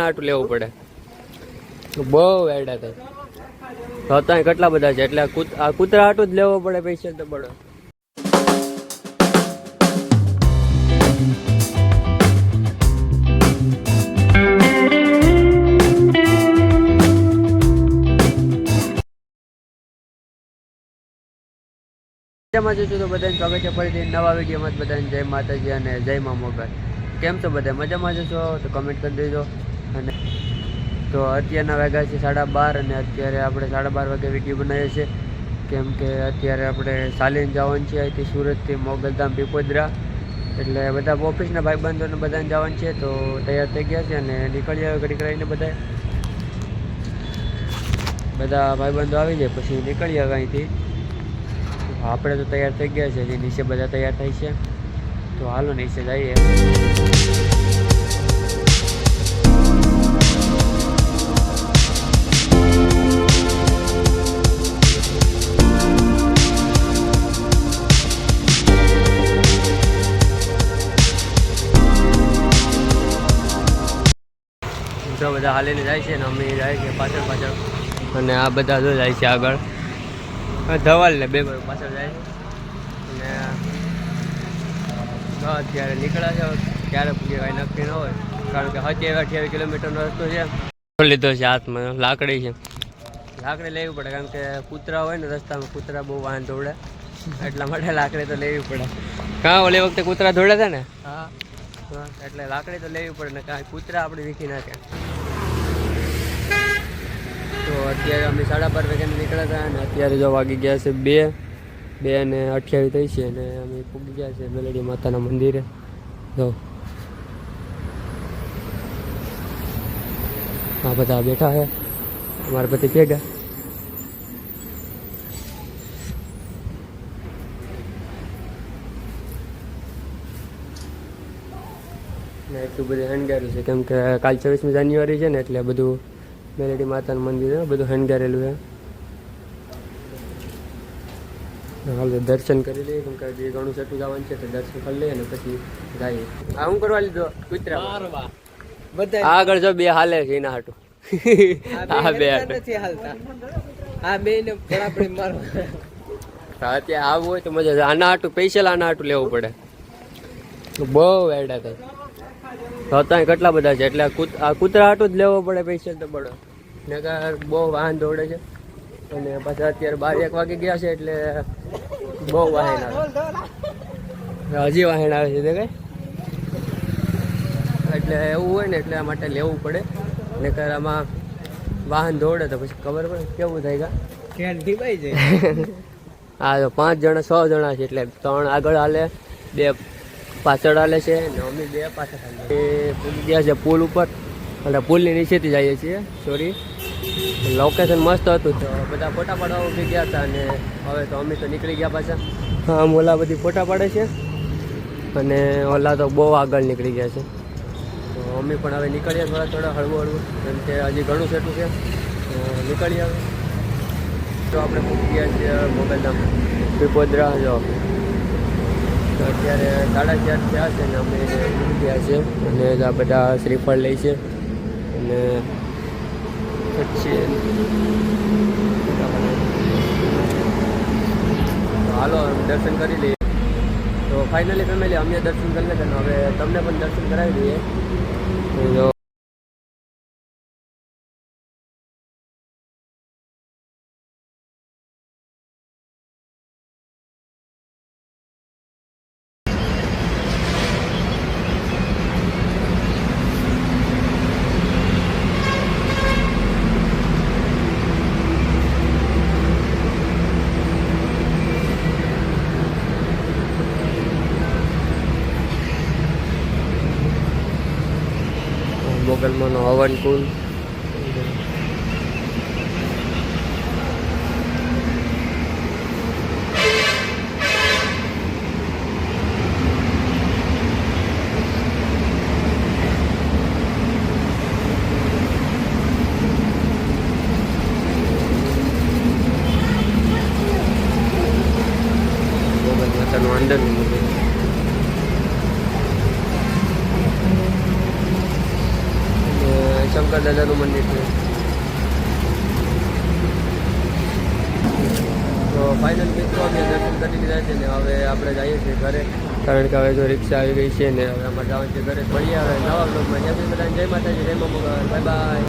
આના લેવું પડે. બહુ એડા થાય હતા કેટલા બધા છે? એટલે આ કૂત- કૂતરા આટું જ લેવો પડે પૈસા તો પડે મજામાં છું તો બધાને સ્વાગત છે ફરીથી નવા વિડીયોમાં બધાને. જય માતાજી અને જય મા મોગલ. કેમ છો બધા? મજામાં જ છો? તો કમેન્ટ કરી દેજો. અને તો અત્યારના વાગ્યા છે સાડા બાર અને અત્યારે આપણે સાડા બાર વાગે વીડિયો બનાવીએ છીએ. કેમ કે અત્યારે આપણે સાલીન જવાનું છે, અહીંથી સુરતથી મોગલધામ પીપોદરા એટલે બધા ઓફિસના ભાઈબંધોને બધાને જવાનું છે, તો તૈયાર થઈ ગયા છે અને નીકળી આવે ઘડીક રહીને બધા બધા ભાઈબંધો આવી જાય, પછી નીકળી આવે અહીંથી. આપણે તો તૈયાર થઈ ગયા છે, જે નીચે બધા તૈયાર થાય છે. તો હાલો નીચે જઈએ. બધા હાલીને જાય છે ને અમે જાય છે પાછળ પાછળ. અને આ બધા જો જાય છે આગળ. ધવાલ ને બે પાછળ જાય. છે અને અત્યારે નીકળ્યા છે ક્યારે પૂગે કાંઈ નક્કી ન હોય. કારણ કે હજી અઠ્યાવીસ કિલોમીટરનો રસ્તો છે. લીધો છે હાથમાં લાકડી છે. લાકડી લેવી પડે કારણ કે કૂતરા હોય ને રસ્તામાં કૂતરા બહુ વાહન દોડે એટલા માટે લાકડી તો લેવી પડે. કાં ઓલી વખતે કૂતરા દોડે છે ને? હા એટલે લાકડી તો લેવી પડે ને કાંઈ કૂતરા આપણે વીખી નાખે. અત્યારે અમે સાડા બાર વાગ્યાને નીકળ્યા હતા અને અત્યારે જો વાગી ગયા છે બે. બે ને અઠ્યાવીસ થઈ છે અને અમે પૂગી ગયા છે મેલડી માતાના મંદિરે. જો. આ બધા બેઠા છે. અમારા પતિ ભેગા. એટલું બધું હણગારેલું છે. કેમ કે કાલ છવ્વીસમી જાન્યુઆરી છે ને એટલે બધું મેલેડી માતાનું મંદિર છે બધું હણગારેલું છે. હાલ દર્શન કરી લઈએ કેમ કે જે ઘણું સેટું જવાનું છે તો દર્શન કરી લઈએ ને પછી જઈએ આ હું કરવા લીધો? કૂતરા આગળ જો બે હાલે છે એના હાટું. આ બે નથી હાલતા. આ બે ને પડાપડી મારવા. અત્યારે આવું હોય તો મજા આના હાટું પૈસા આના હાટું લેવું પડે. બહુ એડા થાય તો ત્યાં કેટલા બધા છે? એટલે આ આ કૂતરા હાટું જ લેવો પડે પૈસા તો પડે નકર બહુ વાહન દોડે છે. અને પાછા અત્યારે બાર એક વાગે ગયા છે એટલે બહુ વાહન આવે. હજી વાહન આવે છે તે કઈ એટલે એવું હોય ને એટલે આ માટે લેવું પડે. નકર આમાં વાહન દોડે તો પછી ખબર પડે કેવું થાય કા ઢીબાઈ જાય હા તો પાંચ જણા છ જણા છે એટલે ત્રણ આગળ હાલે બે પાછળ હાલે છે ને અમે બે પાછળ હાલે એ ગયા છે પુલ ઉપર. અને પુલની નીચેથી જઈએ છીએ. સોરી લોકેશન મસ્ત હતું તો બધા ફોટા પાડવા ઊભી ગયા હતા અને હવે તો અમે તો નીકળી ગયા પાછા. હા ઓલા બધી ફોટા પાડે છે. અને ઓલા તો બહુ આગળ નીકળી ગયા છે. તો અમે પણ હવે નીકળીએ થોડા થોડા હળવું હળવું. કેમ કે હજી ઘણું સેટું છે. તો નીકળીએ હવે. તો આપણે પૂછી ગયા છીએ મોગલધામ પીપોદરા જો. અત્યારે સાડા ચાર થયા છે ને અમે ગયા છે અને આ બધા શ્રીફળ લે છે અને પછી હાલો દર્શન કરી લઈએ. તો ફાઇનલી ફેમિલી અમે દર્શન કરી લીધા હવે તમને પણ દર્શન કરાવી દઈએ તો મોગલમાંનો હવન કુલ મોગલ માતાનું અંદરનું મંદિર શંકર દાદાનું મંદિર છે. તો ફાઇનલ મિત્રો અમે દર્શન કરી લીધા છે ને હવે આપણે જઈએ છીએ ઘરે. કારણ કે હવે જો રિક્ષા આવી ગઈ છે ને હવે અમારે જવાનું છે ઘરે. મળીએ હવે નવા બ્લોગમાં જય બધાને જય માતાજી, જય મા મોગલ બાય બાય